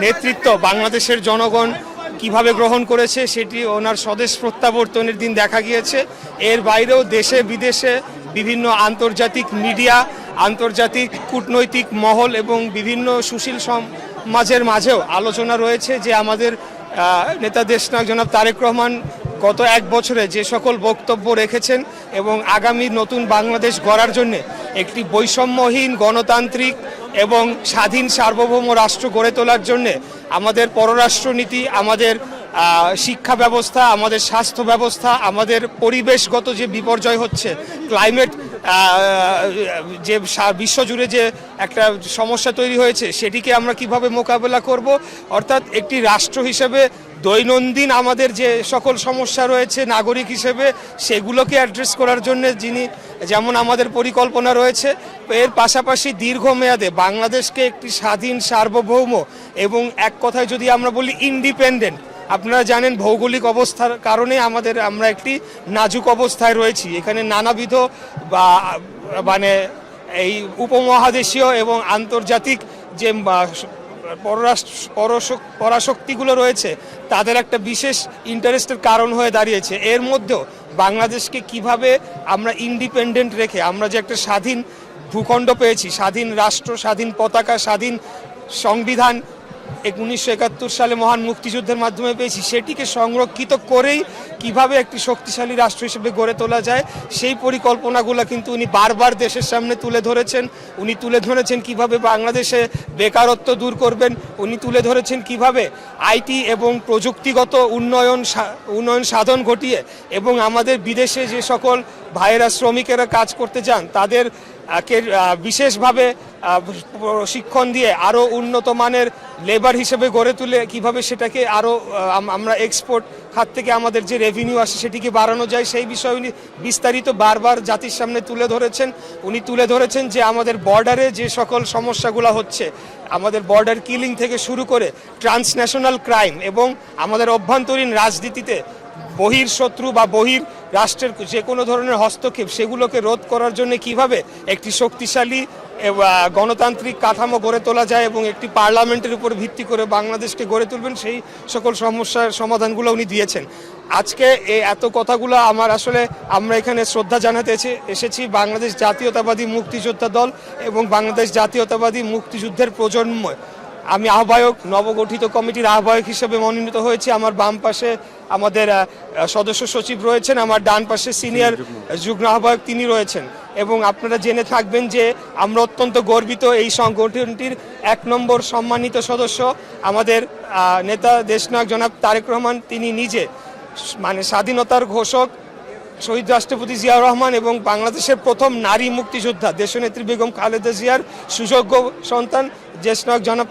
নেতৃত্ব বাংলাদেশের জনগণ কীভাবে গ্রহণ করেছে সেটি ওনার স্বদেশ প্রত্যাবর্তনের দিন দেখা গিয়েছে। এর বাইরেও দেশে, বিদেশে বিভিন্ন আন্তর্জাতিক মিডিয়া, আন্তর্জাতিক কূটনৈতিক মহল এবং বিভিন্ন সুশীল সমাজের মাঝেও আলোচনা রয়েছে যে আমাদের নেতা দেশনায়ক জনাব তারেক রহমান গত এক বছরে যে সকল বক্তব্য রেখেছেন এবং আগামী নতুন বাংলাদেশ গড়ার জন্য একটি বৈষম্যহীন গণতান্ত্রিক এবং স্বাধীন সার্বভৌম রাষ্ট্র গড়ে তোলার জন্যে আমাদের পররাষ্ট্রনীতি, আমাদের শিক্ষা ব্যবস্থা, আমাদের স্বাস্থ্য ব্যবস্থা, আমাদের পরিবেশগত যে বিপর্যয় হচ্ছে, ক্লাইমেট যে বিশ্বজুড়ে যে একটা সমস্যা তৈরি হয়েছে, সেটিকে আমরা কীভাবে মোকাবেলা করব? অর্থাৎ একটি রাষ্ট্র হিসেবে দৈনন্দিন আমাদের যে সকল সমস্যা রয়েছে, নাগরিক হিসেবে, সেগুলোকে অ্যাড্রেস করার জন্য যিনি যেমন আমাদের পরিকল্পনা রয়েছে, এর পাশাপাশি দীর্ঘমেয়াদে বাংলাদেশকে একটি স্বাধীন, সার্বভৌম এবং এক কথায় যদি আমরা বলি ইন্ডিপেন্ডেন্ট আপনারা জানেন ভৌগোলিক অবস্থার কারণে আমাদের, আমরা একটি নাজুক অবস্থায় রয়েছি। এখানে নানাবিধ বা মানে এই উপমহাদেশীয় এবং আন্তর্জাতিক যে পররাষ্ট্র পরশ- পরাশক্তিগুলো রয়েছে, তাদের একটা বিশেষ ইন্টারেস্টের কারণ হয়ে দাঁড়িয়েছে। এর মধ্যেও বাংলাদেশকে কীভাবে আমরা ইন্ডিপেন্ডেন্ট রেখে, আমরা যে একটা স্বাধীন ভূখণ্ড পেয়েছি, স্বাধীন রাষ্ট্র, স্বাধীন পতাকা, স্বাধীন সংবিধান উনিশশো একাত্তর সালে মহান মুক্তিযুদ্ধের মাধ্যমে পেয়েছি। সেটিকে সংরক্ষিত করেই কীভাবে একটি শক্তিশালী রাষ্ট্র হিসেবে গড়ে তোলা যায়, সেই পরিকল্পনাগুলো কিন্তু উনি বারবার দেশের সামনে তুলে ধরেছেন। উনি তুলে ধরেছেন কীভাবে বাংলাদেশে বেকারত্ব দূর করবেন, উনি তুলে ধরেছেন কীভাবে আইটি এবং প্রযুক্তিগত উন্নয়ন উন্নয়ন সাধন ঘটিয়ে এবং আমাদের বিদেশে যে সকল ভাইয়েরা শ্রমিকেরা কাজ করতে যান তাদের বিশেষভাবে প্রশিক্ষণ দিয়ে আরও উন্নত মানের লেবার হিসেবে গড়ে তুলে কীভাবে সেটাকে আরও আমরা এক্সপোর্ট খাত থেকে আমাদের যে রেভিনিউ আসে সেটিকে বাড়ানো যায়, সেই বিষয়ে উনি বিস্তারিত বারবার জাতির সামনে তুলে ধরেছেন। উনি তুলে ধরেছেন যে আমাদের বর্ডারে যে সকল সমস্যাগুলো হচ্ছে, আমাদের বর্ডার কিলিং থেকে শুরু করে ট্রান্সন্যাশনাল ক্রাইম এবং আমাদের অভ্যন্তরীণ রাজনীতিতে বহির শত্রু বা বহির রাষ্ট্রের যে কোনো ধরনের হস্তক্ষেপ সেগুলোকে রোধ করার জন্য কীভাবে একটি শক্তিশালী গণতান্ত্রিক কাঠামো গড়ে তোলা যায় এবং একটি পার্লামেন্টের উপর ভিত্তি করে বাংলাদেশকে গড়ে তুলবেন, সেই সকল সমস্যার সমাধানগুলো উনি দিয়েছেন। আজকে এই এত কথাগুলো আমার আসলে আমরা এখানে শ্রদ্ধা জানাতে এসেছি বাংলাদেশ জাতীয়তাবাদী মুক্তিযোদ্ধা দল এবং বাংলাদেশ জাতীয়তাবাদী মুক্তিযুদ্ধের প্রজন্ম আমি আহ্বায়ক নবগঠিত কমিটির আহ্বায়ক হিসেবে মনোনীত হয়েছি। আমার বাম পাশে আমাদের সদস্য সচিব রয়েছেন। আমার ডান পাশে সিনিয়র যুগ্ম। আহ্বায়ক তিনি রয়েছেন। এবং আপনারা জেনে থাকবেন যে আমরা অত্যন্ত গর্বিত এই সংগঠনটির এক নম্বর সম্মানিত সদস্য। আমাদের নেতা দেশনায়ক জনাব তারেক রহমান তিনি নিজে মানে স্বাধীনতার ঘোষক শহীদ রাষ্ট্রপতি জিয়াউর রহমান এবং বাংলাদেশের প্রথম নারী মুক্তিযোদ্ধা দেশনেত্রী বেগম খালেদা জিয়ার সুযোগ্য সন্তান দেশনায়ক জনাব